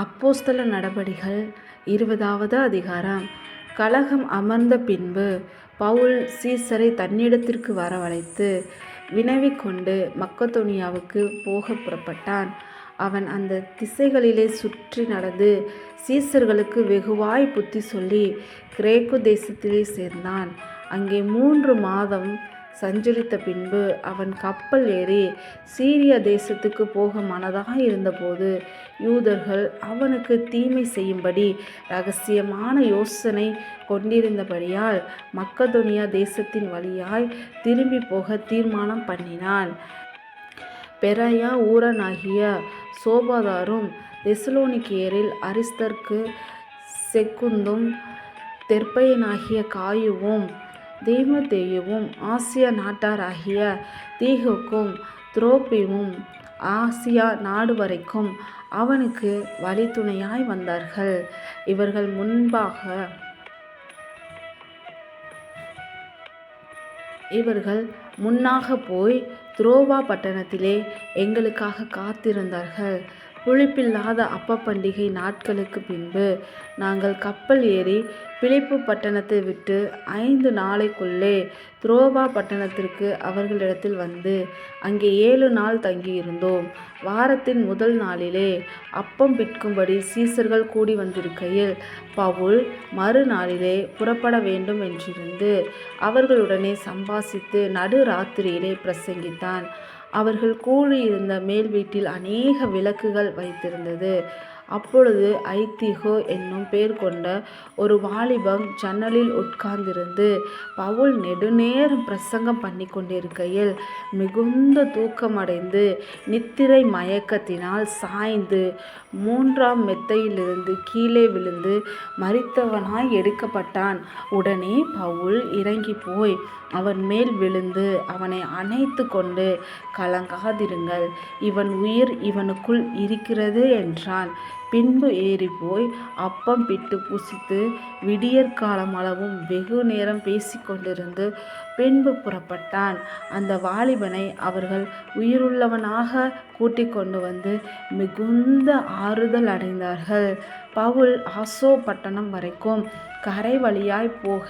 அப்போஸ்தல நடபடிகள் இருபதாவது அதிகாரம் கலகம் அமர்ந்த பின்பு பவுல் சீசரை தன்னிடத்திற்கு வரவழைத்து வினவிக்கொண்டு கொண்டு போக புறப்பட்டான். அவன் அந்த திசைகளிலே சுற்றி நடந்து சீசர்களுக்கு வெகுவாய் புத்தி சொல்லி கிரேக்கு தேசத்திலே சேர்ந்தான். அங்கே மூன்று மாதம் சஞ்சரித்த பின்பு அவன் கப்பல் ஏறி சீரிய தேசத்துக்கு போக மனதாக இருந்தபோது யூதர்கள் அவனுக்கு தீமை செய்யும்படி ரகசியமான யோசனை கொண்டிருந்தபடியால் மக்கதொனியா தேசத்தின் வழியாய் திரும்பிப் போக தீர்மானம் பண்ணினான். பெராயா ஊரனாகிய சோபாதாரும் தெசலோனிக்கேயரில் அரிஸ்தர்க்கு செக்குந்தும் தெற்பையனாகிய காயுவும் தீமோத்தேயுவும் ஆசியா நாட்டாராகிய தீகுக்கும் துரோப்பீமும் ஆசியா நாடு வரைக்கும் அவனுக்கு வழித்துணையாய் வந்தார்கள். இவர்கள் முன்பாக இவர்கள் முன்னாக போய் துரோவா பட்டணத்திலே எங்களுக்காக காத்திருந்தார்கள். புளிப்பில்லாத அப்ப பண்டிகை நாட்களுக்குப் பின்பு நாங்கள் கப்பல் ஏறி பிழைப்பு பட்டணத்தை விட்டு ஐந்து நாளைக்குள்ளே துரோபா பட்டணத்திற்கு அவர்களிடத்தில் வந்து அங்கே ஏழு நாள் தங்கியிருந்தோம். வாரத்தின் முதல் நாளிலே அப்பம் விற்கும்படி சீசர்கள் கூடி வந்திருக்கையில் பவுல் மறுநாளிலே புறப்பட வேண்டும் என்றிருந்து அவர்களுடனே சம்பாசித்து நடு ராத்திரியிலே பிரசங்கித்தான். அவர்கள் கூடியிருந்த மேல்வீட்டில் அநேக விளக்குகள் வைத்திருந்தது. அப்பொழுது ஐத்திகோ என்னும் பேர்கொண்ட ஒரு வாலிபம் ஜன்னலில் உட்கார்ந்திருந்து பவுல் நெடுநேரம் பிரசங்கம் பண்ணி கொண்டிருக்கையில் மிகுந்த தூக்கமடைந்து நித்திரை மயக்கத்தினால் சாய்ந்து மூன்றாம் மெத்தையிலிருந்து கீழே விழுந்து மறித்தவனாய் எடுக்கப்பட்டான். உடனே பவுல் இறங்கிப் போய் அவன் மேல் விழுந்து அவனை அணைத்து கொண்டு கலங்காதிருங்கள் இவன் உயிர் இவனுக்குள் இருக்கிறது என்றான். பின்பு ஏறிப்போய் அப்பம் பிட்டு புசித்து விடியற்காலமளவும் வெகுநேரம் பேசிக்கொண்டிருந்து பின்பு புறப்பட்டான். அந்த வாலிபனை அவர்கள் உயிருள்ளவனாக கூட்டி கொண்டு வந்து மிகுந்த ஆறுதல் அடைந்தார்கள். பவுல் ஆசோ பட்டணம் வரைக்கும் கரை வழியாய் போக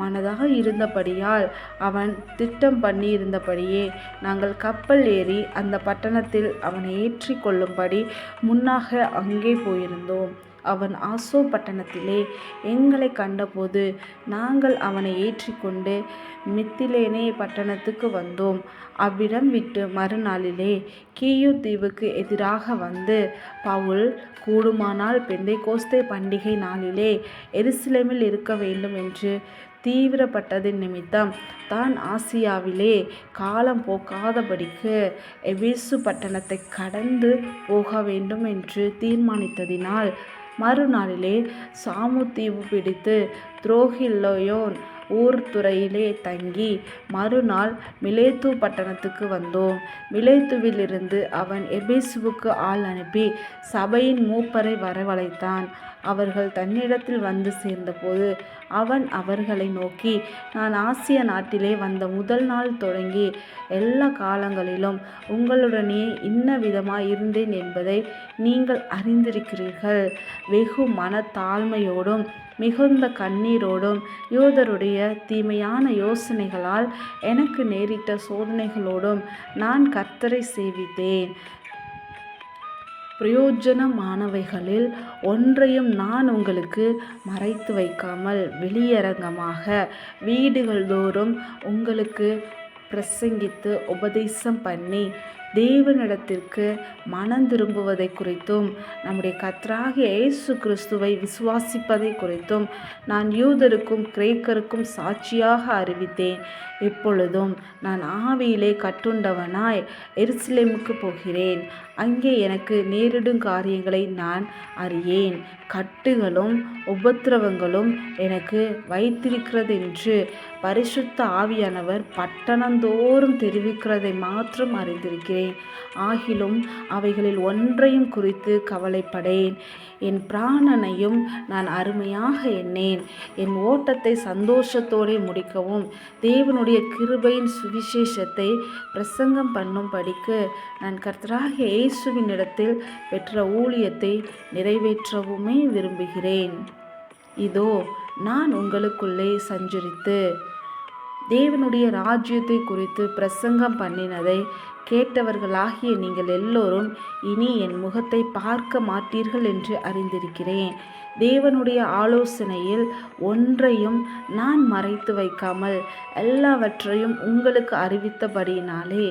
மனதாக இருந்தபடியால் அவன் திட்டம் பண்ணியிருந்தபடியே நாங்கள் கப்பல் ஏறி அந்த பட்டணத்தில் அவனை ஏற்றி கொள்ளும்படி முன்னாக அங்கே போயிருந்தோம். அவன் ஆசோ பட்டணத்திலே எங்களை கண்டபோது நாங்கள் அவனை ஏற்றிக்கொண்டு மித்திலேனே பட்டணத்துக்கு வந்தோம். அவ்விடம் விட்டு மறுநாளிலே கீயு தீவுக்கு எதிராக வந்து பவுல் கூடுமானால் பெந்தை கோஸ்தே பண்டிகை நாளிலே எருசலேமில் இருக்க வேண்டும் என்று தீவிரப்பட்டதின் நிமித்தம் தான் ஆசியாவிலே காலம் போக்காதபடிக்கு எபேசு பட்டணத்தை கடந்து போக வேண்டும் என்று தீர்மானித்ததினால் மறுநாளிலே சாமுத்தீவு பிடித்து துரோகில்லோயோன் ஊர்த்துறையிலே தங்கி மறுநாள் மிலேத்து பட்டணத்துக்கு வந்தோம். மிலேத்துவிலிருந்து அவன் எபேசுவுக்கு ஆள் அனுப்பி சபையின் மூப்பரை வரவழைத்தான். அவர்கள் தன்னிடத்தில் வந்து சேர்ந்தபோது அவன் அவர்களை நோக்கி நான் ஆசியா நாட்டிலே வந்த முதல் நாள் தொடங்கி எல்லா காலங்களிலும் உங்களுடனே இன்னவிதமாய் இருந்தேன் என்பதை நீங்கள் அறிந்திருக்கிறீர்கள். வெகு மனத்தாழ்மையோடும் மிகுந்த கண்ணீரோடும் யூதருடைய தீமையான யோசனைகளால் எனக்கு நேரிட்ட சோதனைகளோடும் நான் கர்த்தரை சேவித்தேன். பிரயோஜனமானவைகளில் ஒன்றையும் நான் உங்களுக்கு மறைத்து வைக்காமல் வெளியரங்கமாக வீடுகள்தோறும் உங்களுக்கு பிரசங்கித்து உபதேசம் பண்ணி தேவனிடத்திற்கு மனந்திரும்புவதைக் குறித்தும் நம்முடைய கர்த்தராகிய இயேசு கிறிஸ்துவை விசுவாசிப்பதை குறித்தும் நான் யூதருக்கும் கிரேக்கருக்கும் சாட்சியாக அறிவித்தேன். இப்பொழுதும் நான் ஆவியிலே கட்டுண்டவனாய் எருசலேமுக்கு போகிறேன். அங்கே எனக்கு நேரிடும் காரியங்களை நான் அறியேன். கட்டுகளும் உபத்திரவங்களும் எனக்கு வைத்திருக்கிறது என்று பரிசுத்த ஆவியானவர் பட்டணந்தோறும் தெரிவிக்கிறதை மாத்திரம் அறிந்திருக்கிறேன். இருக்கிறேன் ஆகிலும் அவைகளில் ஒன்றையும் குறித்து கவலைப்படேன். என் பிராணனையும் நான் அருமையாக எண்ணேன். என் ஓட்டத்தை சந்தோஷத்தோடே முடிக்கவும் தேவனுடைய கிருபையின் சுவிசேஷத்தை பிரசங்கம் பண்ணும்படிக்கு நான் கர்த்தராகிய இயேசுவினிடத்தில் பெற்ற ஊழியத்தை நிறைவேற்றவுமே விரும்புகிறேன். இதோ நான் உங்களுக்குள்ளே சஞ்சரித்து தேவனுடைய ராஜ்யத்தை குறித்து பிரசங்கம் பண்ணினதை கேட்டவர்களாகிய நீங்கள் எல்லோரும் இனி என் முகத்தை பார்க்க மாட்டீர்கள் என்று அறிந்திருக்கிறேன். தேவனுடைய ஆலோசனையில் ஒன்றையும் நான் மறைத்து வைக்காமல் எல்லாவற்றையும் உங்களுக்கு அறிவித்தபடியினாலே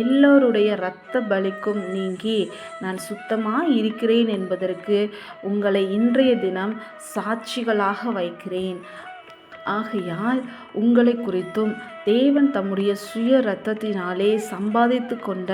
எல்லோருடைய இரத்த பலிக்கும் நீங்கி நான் சுத்தமாக இருக்கிறேன் என்பதற்கு உங்களை இன்றைய தினம் சாட்சிகளாக வைக்கிறேன். ஆகையால் உங்களை குறித்தும் தேவன் தம்முடைய சுய இரத்தத்தினாலே சம்பாதித்து கொண்ட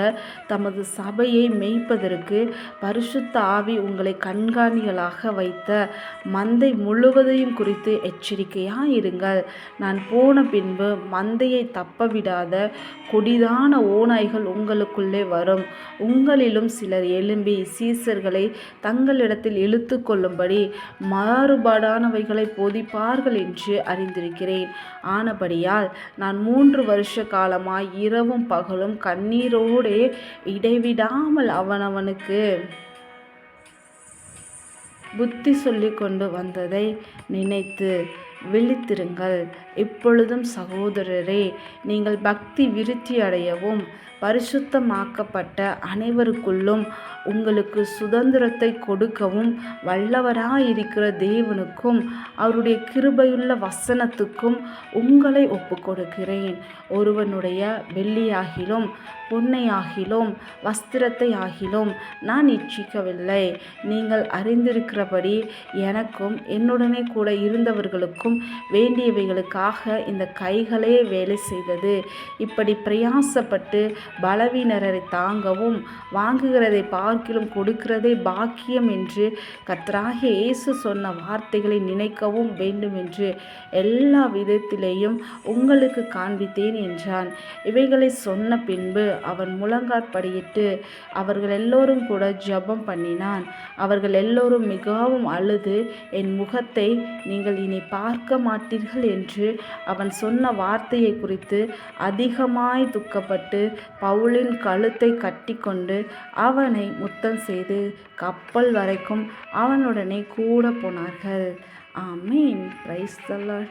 தமது சபையை மெய்ப்பதற்கு பரிசுத்த ஆவி உங்களை கண்காணிகளாக வைத்த மந்தை முழுவதையும் குறித்து எச்சரிக்கையாக இருங்கள் நான் போன பின்பு மந்தையை தப்பவிடாத கொடிதான ஓநாய்கள் உங்களுக்குள்ளே வரும். உங்களிலும் சிலர் எழும்பி சீசர்களை தங்களிடத்தில் இழுத்து கொள்ளும்படி மாறுபாடானவைகளை போதிப்பார்கள் என்று அறிந்திருக்கிறேன். ஆனபடியால் நான் மூன்று வருஷ காலமாய் இரவும் பகலும் கண்ணீரோடு இடைவிடாமல் அவனவனுக்கு புத்தி சொல்லி கொண்டு வந்ததை நினைத்து விழித்திருங்கள். இப்பொழுதும் சகோதரரே நீங்கள் பக்தி விருத்தி அடையவும் பரிசுத்தமாக்கப்பட்ட அனைவருக்குள்ளும் உங்களுக்கு சுதந்திரத்தை கொடுக்கவும் வல்லவராயிருக்கிற தேவனுக்கும் அவருடைய கிருபையுள்ள வசனத்துக்கும் உங்களை ஒப்புக்கொடுக்கிறேன். ஒருவனுடைய வெள்ளியாகிலும் பொன்னையாகிலும் வஸ்திரத்தை ஆகிலும் நான் இச்சிக்கவில்லை. நீங்கள் அறிந்திருக்கிறபடி எனக்கும் என்னுடனே கூட இருந்தவர்களுக்கும் வேண்டியவைகளுக்காக இந்த கைகளே வேலை செய்தது. இப்படி பிரயாசப்பட்டு பலவீனரை தாங்கவும் வாங்குகிறதை பார்க்கிலும் கொடுக்கிறதே பாக்கியம் என்று கர்த்தராகிய இயேசு சொன்ன வார்த்தைகளை நினைக்கவும் வேண்டும் என்று எல்லா விதத்திலேயும் உங்களுக்கு காண்பித்தேன் என்றான். இவைகளை சொன்ன பின்பு அவன் முழங்காற்படியிட்டு அவர்கள் எல்லோரும் கூட ஜபம் பண்ணினான். அவர்கள் எல்லோரும் மிகவும் அழுது என் முகத்தை நீங்கள் இனி பார்க்க மாட்டீர்கள் என்று அவன் சொன்ன வார்த்தையை குறித்து அதிகமாய் துக்கப்பட்டு பவுலின் கழுத்தை கட்டிக்கொண்டு அவனை முத்தம் செய்து கப்பல் வரைக்கும் அவனுடனே கூட போனார்கள். ஆமீன். பிரைஸ் தல்லாட்